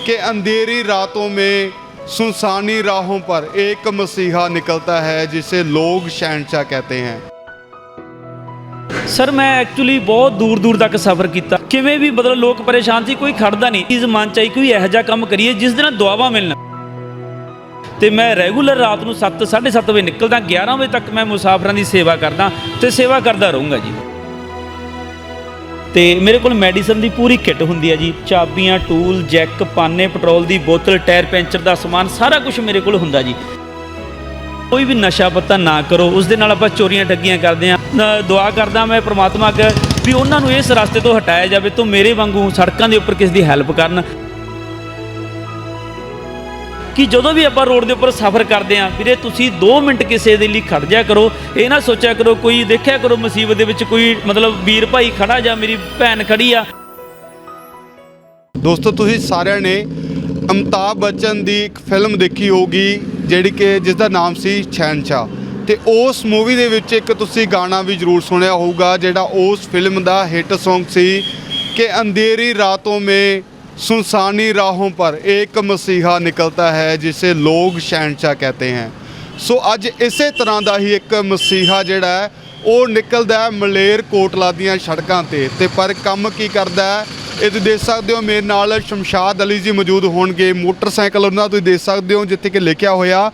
कि अंधेरी रातों में सुनसानी राहों पर एक मसीहा निकलता है जिसे लोग शहनशाह कहते हैं ਸਰ ਮੈਂ ਐਕਚੁਅਲੀ ਬਹੁਤ ਦੂਰ ਦੂਰ ਤੱਕ ਸਫ਼ਰ ਕੀਤਾ ਕਿਵੇਂ ਵੀ ਮਤਲਬ ਲੋਕ ਪਰੇਸ਼ਾਨ ਸੀ ਕੋਈ ਖੜਦਾ ਨਹੀਂ ਇਸ ਮਨ ਚ ਆਈ ਕੋਈ ਇਹੋ ਜਿਹਾ ਕੰਮ ਕਰੀਏ ਜਿਸ ਦੇ ਨਾਲ ਦੁਆਵਾ ਮਿਲਣ ਤੇ ਮੈਂ ਰੈਗੂਲਰ ਰਾਤ ਨੂੰ 7 7:30 ਵਜੇ ਨਿਕਲਦਾ 11 ਵਜੇ ਤੱਕ ਮੈਂ ਮੁਸਾਫਰਾਂ ਦੀ ਸੇਵਾ ਕਰਦਾ ਤੇ ਸੇਵਾ ਕਰਦਾ ਰਹੂੰਗਾ ਜੀ ਤੇ ਮੇਰੇ ਕੋਲ ਮੈਡੀਸਨ ਦੀ ਪੂਰੀ ਕਿੱਟ ਹੁੰਦੀ ਹੈ ਜੀ। ਚਾਬੀਆਂ, ਟੂਲ, ਜੈਕ, ਪਾਨੇ, ਪੈਟਰੋਲ ਦੀ ਬੋਤਲ, ਟਾਇਰ ਪੈਂਚਰ ਦਾ ਸਮਾਨ, ਸਾਰਾ ਕੁਝ ਮੇਰੇ ਕੋਲ ਹੁੰਦਾ ਜੀ। ਕੋਈ ਵੀ ਨਸ਼ਾ ਪੱਤਾ ਨਾ ਕਰੋ, ਉਸ ਦੇ ਨਾਲ ਆਪਾਂ ਚੋਰੀਆਂ ਠੱਗੀਆਂ ਕਰਦੇ ਆ। ਦੁਆ ਕਰਦਾ ਮੈਂ ਪ੍ਰਮਾਤਮਾ ਅੱਗੇ ਵੀ ਉਹਨਾਂ ਨੂੰ ਇਸ ਰਸਤੇ ਤੋਂ ਹਟਾਇਆ ਜਾਵੇ, ਤੋਂ ਮੇਰੇ ਵਾਂਗੂ ਸੜਕਾਂ ਦੇ ਉੱਪਰ ਕਿਸੇ ਦੀ ਹੈਲਪ ਕਰਨ। ਕਿ ਜਦੋਂ ਵੀ ਆਪਾਂ ਰੋਡ ਦੇ ਉੱਪਰ ਸਫ਼ਰ ਕਰਦੇ ਆ ਵੀਰੇ ਤੁਸੀਂ 2 ਮਿੰਟ ਕਿਸੇ ਦੇ ਲਈ ਖੜ ਜਾ ਕਰੋ। ਇਹ ਨਾ ਸੋਚਿਆ ਕਰੋ, ਕੋਈ ਦੇਖਿਆ ਕਰੋ ਮੁਸੀਬਤ ਦੇ ਵਿੱਚ ਕੋਈ ਮਤਲਬ ਵੀਰ ਭਾਈ ਖੜਾ ਜਾਂ ਮੇਰੀ ਭੈਣ ਖੜੀ ਆ। ਦੋਸਤੋ, ਤੁਸੀਂ ਸਾਰਿਆਂ ਨੇ ਅਮਤਾਬ ਬੱਚਨ ਦੀ ਇੱਕ ਫਿਲਮ ਦੇਖੀ ਹੋਊਗੀ, ਜਿਹੜੀ ਕਿ ਜਿਸ ਦਾ ਨਾਮ ਸੀ ਸ਼ਹਿਨਸ਼ਾਹ ਤੇ ਉਸ ਮੂਵੀ ਦੇ ਵਿੱਚ ਇੱਕ ਤੁਸੀਂ ਗਾਣਾ ਵੀ ਜ਼ਰੂਰ ਸੁਣਿਆ ਹੋਊਗਾ, ਜਿਹੜਾ ਉਸ ਫਿਲਮ ਦਾ ਹਿੱਟ Song ਸੀ ਕਿ ਅੰਧੇਰੀ ਰਾਤੋਂ में सुनसानी राहों पर एक मसीहा निकलता है जिसे लोग शहनशाह कहते हैं ਸੋ ਅੱਜ ਇਸੇ ਤਰ੍ਹਾਂ ਦਾ ਹੀ ਇੱਕ ਮਸੀਹਾ ਜਿਹੜਾ ਹੈ, ਉਹ ਨਿਕਲਦਾ ਹੈ ਮਲੇਰ ਕੋਟਲਾ ਦੀਆਂ ਸੜਕਾਂ ਤੇ। ਤੇ ਪਰ ਕੰਮ ਕੀ ਕਰਦਾ ਹੈ? ਇਹ ਤੁਸੀਂ ਦੇਖ ਸਕਦੇ ਹੋ, ਮੇਰੇ ਨਾਲ ਸ਼ਮਸ਼ਾਦ ਅਲੀ ਜੀ ਮੌਜੂਦ ਹੋਣਗੇ। ਮੋਟਰਸਾਈਕਲ ਉਹਨਾਂ ਤੁਸੀਂ ਦੇਖ ਸਕਦੇ ਹੋ, ਜਿੱਥੇ ਕਿ ਲਿਖਿਆ ਹੋਇਆ,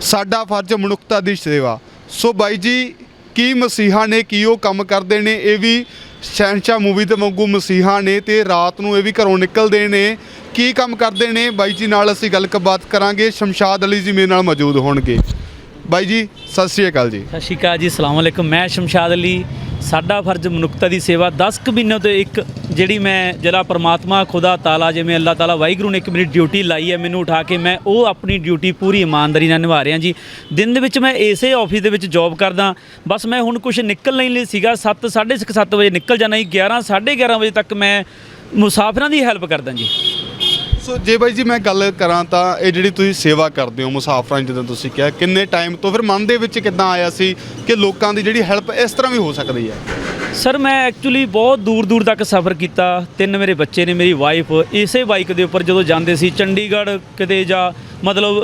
ਸਾਡਾ ਫਰਜ਼ ਮਨੁੱਖਤਾ ਦੀ ਸੇਵਾ। ਸੋ ਬਾਈ ਜੀ, ਕੀ ਮਸੀਹਾ ਨੇ, ਕੀ ਉਹ ਕੰਮ ਕਰਦੇ ਨੇ? ਇਹ ਵੀ ਸ਼ਹਿਨਸ਼ਾਹ ਮੂਵੀ ਤੇ ਵਾਂਗੂ ਮਸੀਹਾ ਨੇ ਤੇ ਰਾਤ ਨੂੰ ਇਹ ਵੀ ਘਰੋਂ ਨਿਕਲਦੇ ਨੇ। ਕੀ ਕੰਮ ਕਰਦੇ ਨੇ? ਬਾਈ ਜੀ ਨਾਲ ਅਸੀਂ ਗੱਲਬਾਤ ਕਰਾਂਗੇ। ਸ਼ਮਸ਼ਾਦ ਅਲੀ ਜੀ ਮੇਰੇ ਨਾਲ ਮੌਜੂਦ ਹੋਣਗੇ। ਬਾਈ ਜੀ, ਸਤਿ ਸ਼੍ਰੀ ਅਕਾਲ ਜੀ। ਸਤਿ ਸ਼੍ਰੀ ਅਕਾਲ ਜੀ ਅਸਲਾਮ ਅਲੈਕੁਮ। ਮੈਂ ਸ਼ਮਸ਼ਾਦ ਅਲੀ ਸਾਡਾ ਫਰਜ਼ ਮਨੁੱਖਤਾ ਦੀ ਸੇਵਾ। 10 ਕੁ ਮਹੀਨੇ ਤੋਂ ਇੱਕ ਜਿਹੜੀ ਮੈਂ ਜਿਹੜਾ ਪਰਮਾਤਮਾ, ਖੁਦਾ, ਤਾਲਾ, ਜਿਵੇਂ ਅੱਲਾਹ ਤਾਲਾ ਵਾਹਿਗੁਰੂ ਨੇ ਇੱਕ ਮੇਰੀ ਡਿਊਟੀ ਲਾਈ ਹੈ, ਮੈਨੂੰ ਉਠਾ ਕੇ ਮੈਂ ਉਹ ਆਪਣੀ ਡਿਊਟੀ ਪੂਰੀ ਇਮਾਨਦਾਰੀ ਨਾਲ ਨਿਭਾ ਰਿਹਾ ਜੀ। ਦਿਨ ਦੇ ਵਿੱਚ ਮੈਂ ਇਸੇ ਆਫਿਸ ਦੇ ਵਿੱਚ ਜੌਬ ਕਰਦਾ। ਬਸ ਮੈਂ ਹੁਣ ਕੁਝ ਨਿਕਲ ਨਹੀਂ ਲਈ ਸੀਗਾ। 7 7:30 7 ਵਜੇ ਨਿਕਲ ਜਾਣਾ ਜੀ। 11 11:30 ਵਜੇ ਤੱਕ ਮੈਂ ਮੁਸਾਫਰਾਂ ਦੀ ਹੈਲਪ ਕਰਦਾ ਜੀ। ਸੋ ਜੇ ਬਾਈ ਜੀ ਮੈਂ ਗੱਲ ਕਰਾਂ ਤਾਂ ਇਹ ਜਿਹੜੀ ਤੁਸੀਂ ਸੇਵਾ ਕਰਦੇ ਹੋ ਮੁਸਾਫਰਾਂ ਦੀ, ਜਦੋਂ ਤੁਸੀਂ ਕਿਹਾ, ਕਿੰਨੇ ਟਾਈਮ ਤੋਂ ਫਿਰ ਮਨ ਦੇ ਵਿੱਚ ਕਿੱਦਾਂ ਆਇਆ ਸੀ ਕਿ ਲੋਕਾਂ ਦੀ ਜਿਹੜੀ ਹੈਲਪ ਇਸ ਤਰ੍ਹਾਂ ਵੀ ਹੋ ਸਕਦੀ ਹੈ? ਸਰ ਮੈਂ ਐਕਚੁਅਲੀ ਬਹੁਤ ਦੂਰ ਦੂਰ ਤੱਕ ਸਫ਼ਰ ਕੀਤਾ। ਤਿੰਨ ਮੇਰੇ ਬੱਚੇ ਨੇ, ਮੇਰੀ ਵਾਈਫ ਇਸੇ ਬਾਈਕ ਦੇ ਉੱਪਰ ਜਦੋਂ ਜਾਂਦੇ ਸੀ, ਚੰਡੀਗੜ੍ਹ ਕਿਤੇ ਜਾਂ ਮਤਲਬ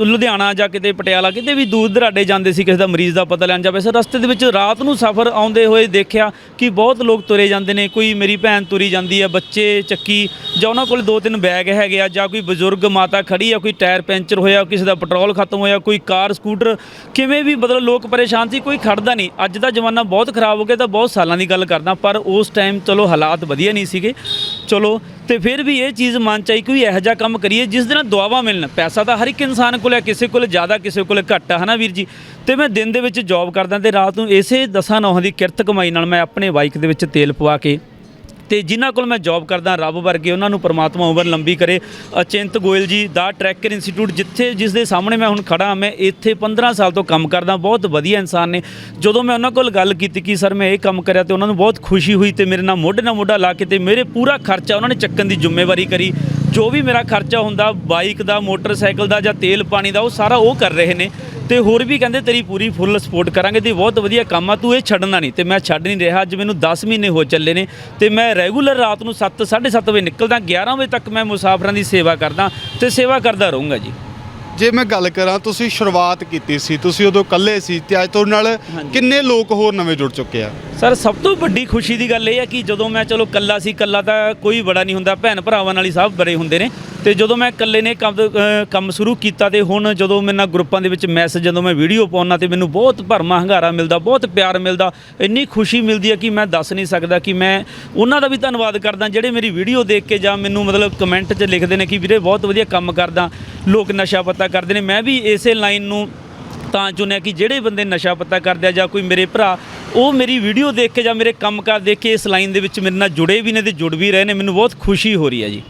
ਲੁਧਿਆਣਾ ਜਾਂ ਕਿਤੇ ਪਟਿਆਲਾ, ਕਿਤੇ ਵੀ ਦੂਰ ਦਰਾਡੇ ਜਾਂਦੇ ਸੀ, ਕਿਸੇ ਦਾ ਮਰੀਜ਼ ਦਾ ਪਤਾ ਲੈਣ ਜਾਵੇ ਸਰ ਰਸਤੇ ਦੇ ਵਿੱਚ ਰਾਤ ਨੂੰ ਸਫ਼ਰ ਆਉਂਦੇ ਹੋਏ ਦੇਖਿਆ ਕਿ ਬਹੁਤ ਲੋਕ ਤੁਰੇ ਜਾਂਦੇ ਨੇ। ਕੋਈ ਮੇਰੀ ਭੈਣ ਤੁਰੀ ਜਾਂਦੀ ਹੈ ਬੱਚੇ, ਚੱਕੀ ਜਾਂ ਉਹਨਾਂ ਕੋਲ ਦੋ ਤਿੰਨ ਬੈਗ ਹੈਗੇ ਆ ਜਾਂ ਕੋਈ ਬਜ਼ੁਰਗ ਮਾਤਾ ਖੜੀ ਆ, ਕੋਈ ਟਾਇਰ ਪੈਂਚਰ ਹੋਇਆ ਕਿਸੇ ਦਾ ਪੈਟਰੋਲ ਖਤਮ ਹੋਇਆ, ਕੋਈ ਕਾਰ, ਸਕੂਟਰ, ਕਿਵੇਂ ਵੀ ਮਤਲਬ ਲੋਕ ਪਰੇਸ਼ਾਨ ਸੀ, ਕੋਈ ਖੜਦਾ ਨਹੀਂ। ਅੱਜ ਦਾ ਜ਼ਮਾਨਾ ਬਹੁਤ ਖਰਾਬ ਹੋ ਗਿਆ, ਤਾਂ ਬਹੁਤ ਸਾਲਾਂ ਦੀ ਗੱਲ ਕਰਦਾ, ਪਰ ਉਸ ਟਾਈਮ ਚਲੋ ਹਾਲਾਤ ਵਧੀਆ ਨਹੀਂ ਸੀਗੇ। ਚਲੋ ਤੇ ਫਿਰ ਵੀ ਇਹ ਚੀਜ਼ ਮਨ ਚ ਆਈ ਕੋਈ ਇਹੋ ਜਿਹਾ ਕੰਮ ਕਰੀਏ, ਜਿਸ ਦੇ ਨਾਲ ਦੁਆਵਾਂ ਮਿਲਣ। ਪੈਸਾ ਤਾਂ ਹਰ ਇੱਕ ਇਨਸਾਨ ਕੋਲ ਹੈ, ਕਿਸੇ ਕੋਲ ਜ਼ਿਆਦਾ, ਕਿਸੇ ਕੋਲ ਘੱਟ ਹੈ ਹਨਾ ਵੀਰ ਜੀ? ਤੇ ਮੈਂ ਦਿਨ ਦੇ ਵਿੱਚ ਜੌਬ ਕਰਦਾ ਤੇ ਰਾਤ ਨੂੰ ਇਸੇ ਦਸਾਂ ਨੌਹਾਂ ਦੀ ਕਿਰਤ ਕਮਾਈ ਨਾਲ ਮੈਂ ਆਪਣੇ ਬਾਈਕ ਦੇ ਵਿੱਚ ਤੇਲ ਪਵਾ ਕੇ ਤੇ ਜਿਨ੍ਹਾਂ ਕੋਲ ਮੈਂ ਜੌਬ ਕਰਦਾ, ਰੱਬ ਵਰਗੇ ਉਹਨਾਂ ਨੂੰ ਪ੍ਰਮਾਤਮਾ ਉਮਰ ਲੰਬੀ ਕਰੇ। ਅਚਿੰਤ ਗੋਇਲ ਜੀ ਦਾ ਟਰੈਕਰ ਇੰਸਟੀਚਿਊਟ ਜਿੱਥੇ ਜਿਸ ਦੇ ਸਾਹਮਣੇ ਮੈਂ ਹੁਣ ਖੜਾ ਮੈਂ ਇੱਥੇ 15 ਸਾਲ ਤੋਂ ਕੰਮ ਕਰਦਾ, ਬਹੁਤ ਵਧੀਆ ਇਨਸਾਨ ਨੇ। ਜਦੋਂ ਮੈਂ ਉਹਨਾਂ ਕੋਲ ਗੱਲ ਕੀਤੀ ਕਿ, ਸਰ, ਮੈਂ ਇਹ ਕੰਮ ਕਰਿਆ ਤੇ ਉਹਨਾਂ ਨੂੰ ਬਹੁਤ ਖੁਸ਼ੀ ਹੋਈ ਤੇ ਮੇਰੇ ਨਾਲ ਮੋਢੇ ਨਾਲ ਮੋਢਾ ਲਾ ਕੇ ਤੇ ਮੇਰੇ ਪੂਰਾ ਖਰਚਾ ਉਹਨਾਂ ਨੇ ਚੱਕਣ ਦੀ ਜ਼ਿੰਮੇਵਾਰੀ ਕਰੀ। ਜੋ ਵੀ ਮੇਰਾ ਖਰਚਾ ਹੁੰਦਾ, ਬਾਈਕ ਦਾ, ਮੋਟਰਸਾਈਕਲ ਦਾ ਜਾਂ ਤੇਲ ਪਾਣੀ ਦਾ, ਉਹ ਸਾਰਾ ਉਹ ਕਰ ਰਹੇ ਨੇ। ਤੇ ਹੋਰ ਵੀ ਕਹਿੰਦੇ ਤੇਰੀ ਪੂਰੀ ਫੁੱਲ ਸਪੋਰਟ ਕਰਾਂਗੇ ਤੇ ਬਹੁਤ ਵਧੀਆ ਕੰਮ ਆ ਤੂੰ ਇਹ ਛੱਡਣਾ ਨਹੀਂ ਤੇ ਮੈਂ ਛੱਡ ਨਹੀਂ ਰਿਹਾ ਅੱਜ ਮੈਨੂੰ 10 ਮਹੀਨੇ ਹੋ ਚੱਲੇ ਨੇ ਤੇ ਮੈਂ ਰੈਗੂਲਰ ਰਾਤ ਨੂੰ 7 7:30 ਵਜੇ ਨਿਕਲਦਾ 11 ਵਜੇ ਤੱਕ ਮੈਂ ਮੁਸਾਫਰਾਂ ਦੀ ਸੇਵਾ ਕਰਦਾ ਤੇ ਸੇਵਾ ਕਰਦਾ ਰਹੂੰਗਾ ਜੀ ਜੇ ਮੈਂ ਗੱਲ ਕਰਾਂ ਤੁਸੀਂ ਸ਼ੁਰੂਆਤ ਕੀਤੀ ਸੀ ਤੁਸੀਂ ਉਦੋਂ ਇਕੱਲੇ ਸੀ ਤੇ ਅੱਜ ਤੁਹਾਡੇ ਨਾਲ। ਕਿੰਨੇ ਲੋਕ ਹੋਰ ਨਵੇਂ ਜੁੜ ਚੁੱਕੇ ਆ ਸਰ, ਸਭ ਤੋਂ ਵੱਡੀ ਖੁਸ਼ੀ ਦੀ ਗੱਲ ਇਹ ਹੈ ਕਿ ਜਦੋਂ ਮੈਂ ਚਲੋ ਕੱਲਾ ਸੀ ਕੱਲਾ ਤਾਂ ਕੋਈ ਬੜਾ ਨਹੀਂ ਹੁੰਦਾ, ਭੈਣ ਭਰਾਵਾਂ ਨਾਲ ਹੀ ਸਭ ਬੜੇ ਹੁੰਦੇ ਨੇ। ਤੇ ਜਦੋਂ ਮੈਂ ਇਕੱਲੇ ਨੇ ਕੰਮ ਕੰਮ ਸ਼ੁਰੂ ਕੀਤਾ ਤੇ ਹੁਣ ਜਦੋਂ ਮੇਰੇ ਨਾਲ ਗਰੁੱਪਾਂ ਦੇ ਵਿੱਚ ਮੈਸੇਜ, ਜਦੋਂ ਮੈਂ ਵੀਡੀਓ ਪਾਉਣਾ ਤੇ ਮੈਨੂੰ ਬਹੁਤ ਭਰਮਾ ਹੰਗਾਰਾ ਮਿਲਦਾ, ਬਹੁਤ ਪਿਆਰ ਮਿਲਦਾ, ਇੰਨੀ ਖੁਸ਼ੀ ਮਿਲਦੀ ਹੈ ਕਿ ਮੈਂ ਦੱਸ ਨਹੀਂ ਸਕਦਾ ਕਿ ਮੈਂ ਉਹਨਾਂ ਦਾ ਵੀ ਧੰਨਵਾਦ ਕਰਦਾ, ਜਿਹੜੇ ਮੇਰੀ ਵੀਡੀਓ ਦੇਖ ਕੇ ਜਾਂ ਮੈਨੂੰ ਮਤਲਬ ਕਮੈਂਟ 'ਚ ਲਿਖਦੇ ਨੇ ਕਿ ਵੀਰੇ ਬਹੁਤ ਵਧੀਆ ਕੰਮ ਕਰਦਾ, ਲੋਕ ਨਸ਼ਾ ਪੱਤਾ ਕਰਦੇ ਨੇ। ਮੈਂ ਵੀ ਇਸੇ ਲਾਈਨ ਨੂੰ ਤਾਂ ਚੁਣਿਆ ਕਿ ਜਿਹੜੇ ਬੰਦੇ ਨਸ਼ਾ ਪੱਤਾ ਕਰਦੇ ਆ ਜਾਂ ਕੋਈ ਮੇਰੇ ਭਰਾ ਉਹ ਮੇਰੀ ਵੀਡੀਓ ਦੇਖ ਕੇ ਜਾਂ ਮੇਰੇ ਕੰਮਕਾਰ ਦੇਖ ਕੇ ਇਸ ਲਾਈਨ ਦੇ ਵਿੱਚ ਮੇਰੇ ਨਾਲ ਜੁੜੇ ਵੀ ਨੇ ਤੇ ਜੁੜ ਵੀ ਰਹੇ ਨੇ ਮੈਨੂੰ ਬਹੁਤ ਖੁਸ਼ੀ ਹੋ ਰਹੀ ਹੈ ਜੀ।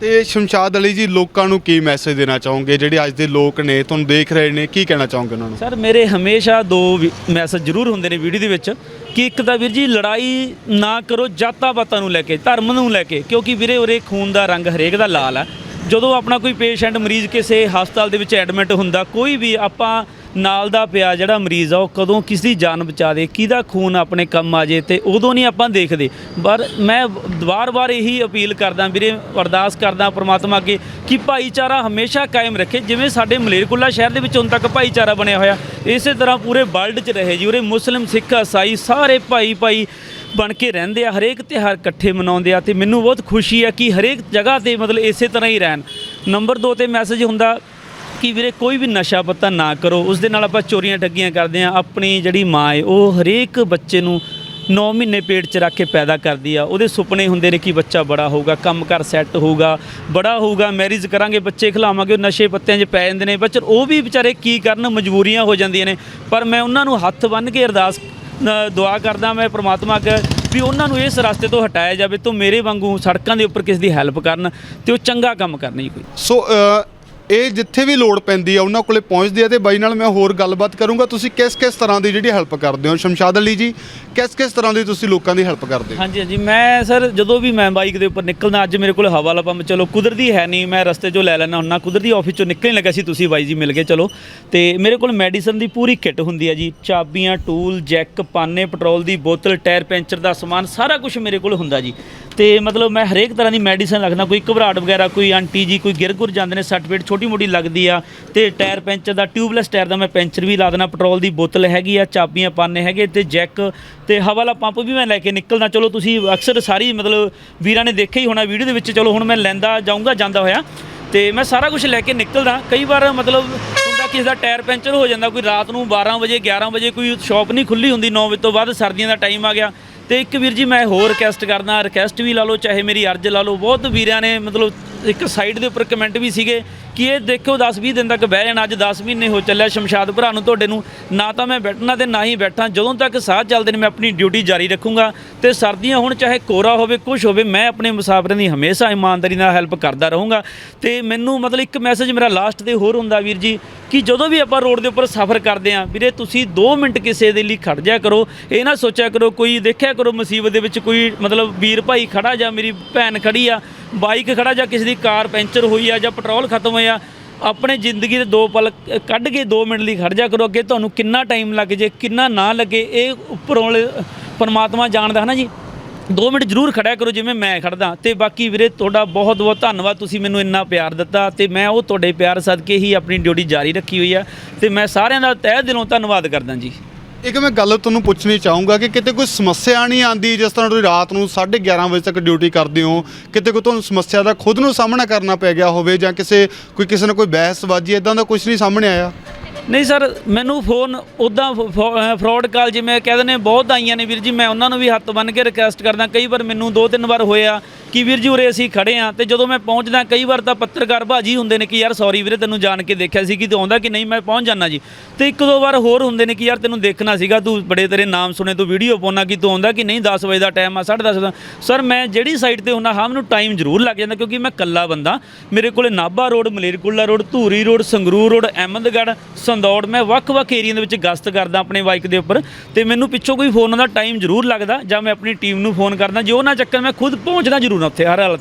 ਤੇ ਸ਼ਮਸ਼ਾਦ ਅਲੀ ਜੀ ਲੋਕਾਂ ਨੂੰ ਕੀ ਮੈਸੇਜ ਦੇਣਾ ਚਾਹੋਗੇ? ਜਿਹੜੇ ਅੱਜ ਦੇ ਲੋਕ ਨੇ ਤੁਹਾਨੂੰ ਦੇਖ ਰਹੇ ਨੇ ਕੀ ਕਹਿਣਾ ਚਾਹੋਗੇ ਉਹਨਾਂ ਨੂੰ? ਸਰ ਮੇਰੇ ਹਮੇਸ਼ਾ ਦੋ ਮੈਸੇਜ ਜ਼ਰੂਰ ਹੁੰਦੇ ਨੇ ਵੀਡੀਓ ਦੇ ਵਿੱਚ ਕਿ ਇੱਕ ਤਾਂ ਵੀਰ ਜੀ ਲੜਾਈ ਨਾ ਕਰੋ ਜਾਤਾਂ ਪਾਤਾਂ ਨੂੰ ਲੈ ਕੇ ਧਰਮ ਨੂੰ ਲੈ ਕੇ ਕਿਉਂਕਿ ਵੀਰੇ ਉਰੇ ਖੂਨ ਦਾ ਰੰਗ ਹਰੇਕ ਦਾ ਲਾਲ ਹੈ ਜਦੋਂ ਆਪਣਾ ਕੋਈ ਪੇਸ਼ੈਂਟ ਮਰੀਜ਼ ਕਿਸੇ ਹਸਪਤਾਲ ਦੇ ਵਿੱਚ ਐਡਮਿਟ ਹੁੰਦਾ ਕੋਈ ਵੀ ਆਪਾਂ ਨਾਲ ਦਾ ਪਿਆ ਜਿਹੜਾ ਮਰੀਜ਼ ਆ, ਉਹ ਕਦੋਂ ਕਿਸ ਜਾਨ ਬਚਾ ਦੇ, ਕਿਹਦਾ ਖੂਨ ਆਪਣੇ ਕੰਮ ਆ ਜੇ ਤੇ ਉਦੋਂ ਨਹੀਂ ਆਪਾਂ ਦੇਖਦੇ। ਪਰ ਮੈਂ ਵਾਰ-ਵਾਰ ਇਹੀ ਅਪੀਲ ਕਰਦਾ ਵੀਰੇ, ਅਰਦਾਸ ਕਰਦਾ ਪ੍ਰਮਾਤਮਾ ਅੱਗੇ ਕਿ ਭਾਈਚਾਰਾ ਹਮੇਸ਼ਾ ਕਾਇਮ ਰੱਖੇ, ਜਿਵੇਂ ਸਾਡੇ ਮਲੇਰਕੁਲਾ ਸ਼ਹਿਰ ਦੇ ਵਿੱਚ ਹੁਣ ਤੱਕ ਭਾਈਚਾਰਾ ਬਣਿਆ ਹੋਇਆ। ਇਸੇ ਤਰ੍ਹਾਂ ਪੂਰੇ ਵਰਲਡ 'ਚ ਰਹੇ ਜੀ, ਉਰੇ ਮੁਸਲਿਮ, ਸਿੱਖ, ਇਸਾਈ ਸਾਰੇ ਭਾਈ ਭਾਈ ਬਣ ਕੇ ਰਹਿੰਦੇ ਆ, ਹਰੇਕ ਤਿਉਹਾਰ ਇਕੱਠੇ ਮਨਾਉਂਦੇ ਆ ਤੇ ਮੈਨੂੰ ਬਹੁਤ ਖੁਸ਼ੀ ਹੈ ਕਿ ਹਰੇਕ ਜਗ੍ਹਾ ਤੇ ਮਤਲਬ ਇਸੇ ਤਰ੍ਹਾਂ ਹੀ ਰਹਿਣ। ਨੰਬਰ 2 ਤੇ ਮੈਸੇਜ ਹੁੰਦਾ ਕਿ ਵੀਰੇ ਕੋਈ ਵੀ ਨਸ਼ਾ ਪੱਤਾ ਨਾ ਕਰੋ, ਉਸ ਦੇ ਨਾਲ ਆਪਾਂ ਚੋਰੀਆਂ ਠੱਗੀਆਂ ਕਰਦੇ ਆ ਆਪਣੀ ਜਿਹੜੀ ਮਾਂ ਏ ਉਹ ਹਰੇਕ ਬੱਚੇ ਨੂੰ 9 ਮਹੀਨੇ ਪੇਟ 'ਚ ਰੱਖ ਕੇ ਪੈਦਾ ਕਰਦੀ ਆ। ਉਹਦੇ ਸੁਪਨੇ ਹੁੰਦੇ ਨੇ ਕਿ ਬੱਚਾ ਬੜਾ ਹੋਊਗਾ ਕੰਮ ਕਰ ਸੈੱਟ ਹੋਊਗਾ, ਬੜਾ ਹੋਊਗਾ, ਮੈਰਿਜ ਕਰਾਂਗੇ, ਬੱਚੇ ਖਿਲਾਵਾਂਗੇ, ਉਹ ਨਸ਼ੇ ਪੱਤਿਆਂ 'ਚ ਪੈ ਜਾਂਦੇ ਨੇ। ਬੱਚੇ ਉਹ ਵੀ ਵਿਚਾਰੇ ਕੀ ਕਰਨ, ਮਜਬੂਰੀਆਂ ਹੋ ਜਾਂਦੀਆਂ ਨੇ। ਪਰ ਮੈਂ ਉਹਨਾਂ ਨੂੰ ਹੱਥ ਬੰਨ੍ਹ ਕੇ ਅਰਦਾਸ ਦੁਆ ਕਰਦਾ ਮੈਂ ਪ੍ਰਮਾਤਮਾ ਅੱਗੇ ਵੀ ਉਹਨਾਂ ਨੂੰ ਇਸ ਰਸਤੇ ਤੋਂ ਹਟਾਇਆ ਜਾਵੇ, ਤੋਂ ਮੇਰੇ ਵਾਂਗੂ ਸੜਕਾਂ ਦੇ ਉੱਪਰ ਕਿਸੇ ਦੀ ਹੈਲਪ ਕਰਨ ਤੇ ਉਹ ਚੰਗਾ ਕੰਮ ਕਰਨ ਜੀ ਕੋਈ। ਸੋ ਇਹ ਜਿੱਥੇ ਵੀ ਲੋੜ ਪੈਂਦੀ ਆ, ਉਹਨਾਂ ਕੋਲੇ ਪਹੁੰਚਦੀ ਆ ਤੇ ਬਾਈ ਨਾਲ ਮੈਂ ਹੋਰ ਗੱਲਬਾਤ ਕਰੂੰਗਾ। ਤੁਸੀਂ ਕਿਸ ਕਿਸ ਤਰ੍ਹਾਂ ਦੀ ਜਿਹੜੀ ਹੈਲਪ ਕਰਦੇ ਹੋ? ਸ਼ਮਸ਼ਾਦ ਅਲੀ ਜੀ, ਕਿਸ ਕਿਸ ਤਰ੍ਹਾਂ ਦੀ ਤੁਸੀਂ ਲੋਕਾਂ ਦੀ ਹੈਲਪ ਕਰਦੇ ਹੋ? ਹਾਂਜੀ ਹਾਂਜੀ। ਮੈਂ ਸਰ, ਜਦੋਂ ਵੀ ਮੈਂ ਬਾਈਕ ਦੇ ਉੱਪਰ ਨਿਕਲਦਾ, ਅੱਜ ਮੇਰੇ ਕੋਲ ਹਵਾ ਵਾਲਾ ਪੰਪ ਚਲੋ ਕੁਦਰਤੀ ਹੈ ਨਹੀਂ, ਮੈਂ ਰਸਤੇ 'ਚੋਂ ਲੈ ਲੈਣਾ ਹੁੰਨਾ ਕੁਦਰਤੀ ਆਫਿਸ 'ਚੋਂ ਨਿਕਲਣ ਲੱਗਾ ਸੀ, ਤੁਸੀਂ ਬਾਈ ਜੀ ਮਿਲ ਗਏ, ਚਲੋ। ਤੇ ਮੇਰੇ ਕੋਲ ਮੈਡੀਸਨ ਦੀ ਪੂਰੀ ਕਿੱਟ ਹੁੰਦੀ ਹੈ ਜੀ। ਚਾਬੀਆਂ ਟੂਲ ਜੈਕ ਪਾਨੇ ਪੈਟਰੋਲ ਦੀ ਬੋਤਲ ਟਾਇਰ ਪੈਂਚਰ ਦਾ ਸਮਾਨ, ਸਾਰਾ ਕੁਝ ਮੇਰੇ ਕੋਲ ਹੁੰਦਾ ਜੀ। ਤੇ ਮਤਲਬ ਮੈਂ ਹਰੇਕ ਤਰ੍ਹਾਂ ਦੀ ਮੈਡੀਸਨ ਰੱਖਦਾ, ਕੋਈ ਘਬਰਾਹਟ ਵਗੈਰਾ, ਕੋਈ ਆਂਟੀ ਜੀ, ਕੋਈ ਗਿਰ ਗੁਰ ਜਾਂਦੇ ਨੇ ਸਰਟੀਫਿਕੇਟ ਛੋਟੀ ਮੋਟੀ ਲੱਗਦੀ ਆ ਤੇ ਟਾਇਰ ਪੈਂਚਰ ਦਾ ਟਿਊਬਲੈਸ ਟਾਇਰ ਦਾ ਮੈਂ ਪੈਂਚਰ ਵੀ ਲਾ ਦੇਣਾ ਪੈਟਰੋਲ ਦੀ ਬੋਤਲ ਹੈਗੀ ਆ, ਚਾਬੀਆਂ ਪਾਨੇ ਹੈਗੇ ਤੇ ਜੈਕ ਤੇ ਹਵਾ ਵਾਲਾ ਪੰਪ ਵੀ ਮੈਂ ਲੈ ਕੇ ਨਿਕਲਦਾ। ਚਲੋ ਤੁਸੀਂ ਅਕਸਰ ਸਾਰੀ ਮਤਲਬ ਵੀਰਾਂ ਨੇ ਦੇਖਿਆ ਹੀ ਹੋਣਾ ਵੀਡੀਓ ਦੇ ਵਿੱਚ, ਚਲੋ ਹੁਣ ਮੈਂ ਲੈਂਦਾ ਜਾਊਂਗਾ, ਜਾਂਦਾ ਹੋਇਆ ਤੇ ਮੈਂ ਸਾਰਾ ਕੁਝ ਲੈ ਕੇ ਨਿਕਲਦਾ। ਕਈ ਵਾਰ ਮਤਲਬ ਹੁੰਦਾ ਕਿਸੇ ਦਾ ਟਾਇਰ ਪੈਂਚਰ ਹੋ ਜਾਂਦਾ, ਕੋਈ ਰਾਤ ਨੂੰ 12 ਵਜੇ 11 ਵਜੇ ਕੋਈ ਸ਼ਾਪ ਨਹੀਂ ਖੁੱਲੀ ਹੁੰਦੀ 9 ਵਜੇ ਤੋਂ ਬਾਅਦ ਸਰਦੀਆਂ ਦਾ ਟਾਈਮ ਆ ਗਿਆ। ਤੇ ਇੱਕ ਵੀਰ ਜੀ, ਮੈਂ ਹੋਰ ਰਿਕਵੈਸਟ ਕਰਦਾ ਰਿਕਵੈਸਟ ਵੀ ਲਾ ਲਓ, ਚਾਹੇ ਮੇਰੀ ਅਰਜ਼ ਲਾ ਲਓ। ਬਹੁਤ ਵੀਰਾਂ ਨੇ, ਮਤਲਬ ਇੱਕ ਸਾਈਡ ਦੇ ਉੱਪਰ ਕਮੈਂਟ ਵੀ ਸੀਗੇ ਕਿ ਇਹ ਦੇਖੋ 10 20 ਦਿਨ ਤੱਕ ਬਹਿ ਜਾਣਾ, ਅੱਜ 10 ਮਹੀਨੇ ਹੋ ਚੱਲਿਆ ਸ਼ਮਸ਼ਾਦ ਭਰਾ ਨੂੰ ਤੁਹਾਡੇ ਨੂੰ। ਨਾ ਤਾਂ ਮੈਂ ਬੈਠਣਾ ਤੇ ਨਾ ਹੀ ਬੈਠਾਂ, ਜਦੋਂ ਤੱਕ ਸਾਹ ਚੱਲਦੇ ਨੇ, ਮੈਂ ਆਪਣੀ ਡਿਊਟੀ ਜਾਰੀ ਰੱਖੂੰਗਾ। ਤੇ ਸਰਦੀਆਂ ਹੁਣ ਚਾਹੇ ਕੋਰਾ ਹੋਵੇ ਕੁਝ ਹੋਵੇ, ਮੈਂ ਆਪਣੇ ਮੁਸਾਫਰਾਂ ਦੀ ਹਮੇਸ਼ਾ ਇਮਾਨਦਾਰੀ ਨਾਲ ਹੈਲਪ ਕਰਦਾ ਰਹੂੰਗਾ। ਤੇ ਮੈਨੂੰ ਮਤਲਬ ਇੱਕ ਮੈਸੇਜ ਮੇਰਾ ਲਾਸਟ ਤੇ ਹੋਰ ਹੁੰਦਾ ਵੀਰ ਜੀ ਕਿ ਜਦੋਂ ਵੀ ਆਪਾਂ ਰੋਡ ਦੇ ਉੱਪਰ ਸਫ਼ਰ ਕਰਦੇ ਆਂ ਵੀਰੇ ਤੁਸੀਂ 2 ਮਿੰਟ ਕਿਸੇ ਦੇ ਲਈ ਖੜ ਜਾ ਕਰੋ, ਇਹ ਨਾ ਸੋਚਿਆ ਕਰੋ, ਕੋਈ ਦੇਖਿਆ ਕਰੋ ਮੁਸੀਬਤ ਦੇ ਵਿੱਚ ਕੋਈ ਮਤਲਬ ਵੀਰ ਭਾਈ ਖੜਾ ਜਾਂ ਮੇਰੀ ਭੈਣ ਖੜੀ ਆ, ਬਾਈਕ ਖੜਾ ਜਾਂ ਕਿਸੇ ਦੀ ਕਾਰ ਪੈਂਚਰ ਹੋਈ ਆ ਜਾਂ ਪੈਟਰੋਲ ਖਤਮ ਹੋਇਆ, ਆਪਣੇ ਜ਼ਿੰਦਗੀ ਦੇ ਦੋ ਪਲ ਕੱਢ ਕੇ 2 ਮਿੰਟ ਲਈ ਖੜ ਜਾ ਕਰੋ, ਅੱਗੇ ਤੁਹਾਨੂੰ ਕਿੰਨਾ ਟਾਈਮ ਲੱਗ ਜੇ, ਕਿੰਨਾ ਨਾ ਲੱਗੇ, ਇਹ ਉੱਪਰੋਂ ਪਰਮਾਤਮਾ ਜਾਣਦਾ ਹੈ ਨਾ ਜੀ? 2 ਮਿੰਟ ਜ਼ਰੂਰ ਖੜਿਆ ਕਰੋ ਜਿਵੇਂ ਮੈਂ ਖੜਦਾ। ਤੇ ਬਾਕੀ ਵੀਰੇ, ਤੁਹਾਡਾ ਬਹੁਤ ਬਹੁਤ ਧੰਨਵਾਦ, ਤੁਸੀਂ ਮੈਨੂੰ ਇੰਨਾ ਪਿਆਰ ਦਿੱਤਾ ਤੇ ਮੈਂ ਉਹ ਤੁਹਾਡੇ ਪਿਆਰ ਸਦਕੇ ਹੀ ਆਪਣੀ ਡਿਊਟੀ ਜਾਰੀ ਰੱਖੀ ਹੋਈ ਆ ਤੇ ਮੈਂ ਸਾਰਿਆਂ ਦਾ ਤਹਿ ਦਿਲੋਂ ਧੰਨਵਾਦ ਕਰਦਾ ਜੀ। ਇੱਕ ਮੈਂ ਗੱਲ ਤੁਹਾਨੂੰ ਪੁੱਛਣੀ ਚਾਹੂੰਗਾ ਕਿ ਕਿਤੇ ਕੋਈ ਸਮੱਸਿਆ ਨਹੀਂ ਆਂਦੀ ਜਿਸ ਤਰ੍ਹਾਂ ਤੁਸੀਂ ਰਾਤ ਨੂੰ 11:30 ਵਜੇ ਤੱਕ ਡਿਊਟੀ ਕਰਦੇ ਹੋ, ਕਿਤੇ ਕੋਈ ਤੁਹਾਨੂੰ ਸਮੱਸਿਆ ਦਾ ਖੁਦ ਨੂੰ ਸਾਹਮਣਾ ਕਰਨਾ ਪੈ ਗਿਆ ਹੋਵੇ ਜਾਂ ਕਿਸੇ ਕੋਈ ਕਿਸੇ ਨਾਲ ਕੋਈ ਬਹਿਸਬਾਜ਼ੀ ਇਦਾਂ ਦਾ ਕੁਝ ਨਹੀਂ ਸਾਹਮਣੇ ਆਇਆ? ਨਹੀਂ ਸਰ, ਮੈਨੂੰ ਫੋਨ ਉਦਾਂ ਫਰਾਡ ਕਾਲ ਜਿਵੇਂ ਕਹਿ ਦਿੰਦੇ ਬਹੁਤ ਆਈਆਂ ਨੇ ਵੀਰ ਜੀ, ਮੈਂ ਉਹਨਾਂ ਨੂੰ ਵੀ ਹੱਥ ਬੰਨ ਕੇ ਰਿਕਵੈਸਟ ਕਰਦਾ, ਕਈ ਵਾਰ ਮੈਨੂੰ ਦੋ ਤਿੰਨ ਵਾਰ ਹੋਇਆ। ਕਿ ਵੀਰ ਜੀ ਉਰੇ ਅਸੀਂ ਖੜੇ ਆ ਤੇ ਜਦੋਂ ਮੈਂ ਪਹੁੰਚਦਾ ਕਈ ਵਾਰ ਤਾਂ ਪੱਤਰਕਾਰ ਭਾਜੀ ਹੁੰਦੇ ਨੇ ਕਿ ਯਾਰ ਸੌਰੀ ਵੀਰੇ ਤੈਨੂੰ ਜਾਣ ਕੇ ਦੇਖਿਆ ਸੀ ਕਿ ਤੂੰ ਆਉਂਦਾ ਕਿ ਨਹੀਂ ਮੈਂ ਪਹੁੰਚ ਜਾਣਾ ਜੀ। ਤੇ ਇੱਕ ਦੋ ਵਾਰ ਹੋਰ ਹੁੰਦੇ ਨੇ ਕਿ ਯਾਰ ਤੈਨੂੰ ਦੇਖਣਾ ਸੀਗਾ, ਤੂੰ ਬੜੇ ਤੇਰੇ ਨਾਮ ਸੁਣੇ, ਤੂੰ ਵੀਡੀਓ ਪਾਉਣਾ ਕਿ ਤੂੰ ਆਉਂਦਾ ਕਿ ਨਹੀਂ 10 ਵਜੇ ਦਾ ਟਾਈਮ ਆ 10:30 ਦਾ ਸਰ ਮੈਂ ਜਿਹੜੀ ਸਾਈਡ ਤੇ ਹੁੰਦਾ ਹਾਂ, ਮੈਨੂੰ ਟਾਈਮ ਜ਼ਰੂਰ ਲੱਗ ਜਾਂਦਾ ਕਿਉਂਕਿ ਮੈਂ ਕੱਲਾ ਬੰਦਾ। ਮੇਰੇ ਕੋਲੇ Nabha road, Malerkotla road, Dhuri road, Sangrur road, Ahmedgarh, Sandaur, ਮੈਂ ਵੱਖ-ਵੱਖ ਏਰੀਆ ਦੇ ਵਿੱਚ ਗਸ਼ਤ ਕਰਦਾ ਆਪਣੇ ਬਾਈਕ ਦੇ ਉੱਪਰ। ਤੇ ਮੈਨੂੰ ਪਿੱਛੋਂ ਕੋਈ ਫੋਨ ਦਾ ਟਾਈਮ ਜ਼ਰੂਰ ਲੱਗਦਾ ਜਾਂ ਮੈਂ ਆਪਣੀ ਟੀਮ ਨੂੰ ਫੋਨ ਕਰਦਾ। ਜੇ ਉਹ ਨਾ ਚੱਕਰ ਮੈਂ ਖੁਦ ਪਹੁੰਚਦਾ ਜ਼ਰੂਰ ਹਾਂ ਉੱਥੇ ਹਰ ਹਾਲਤ 'ਚ।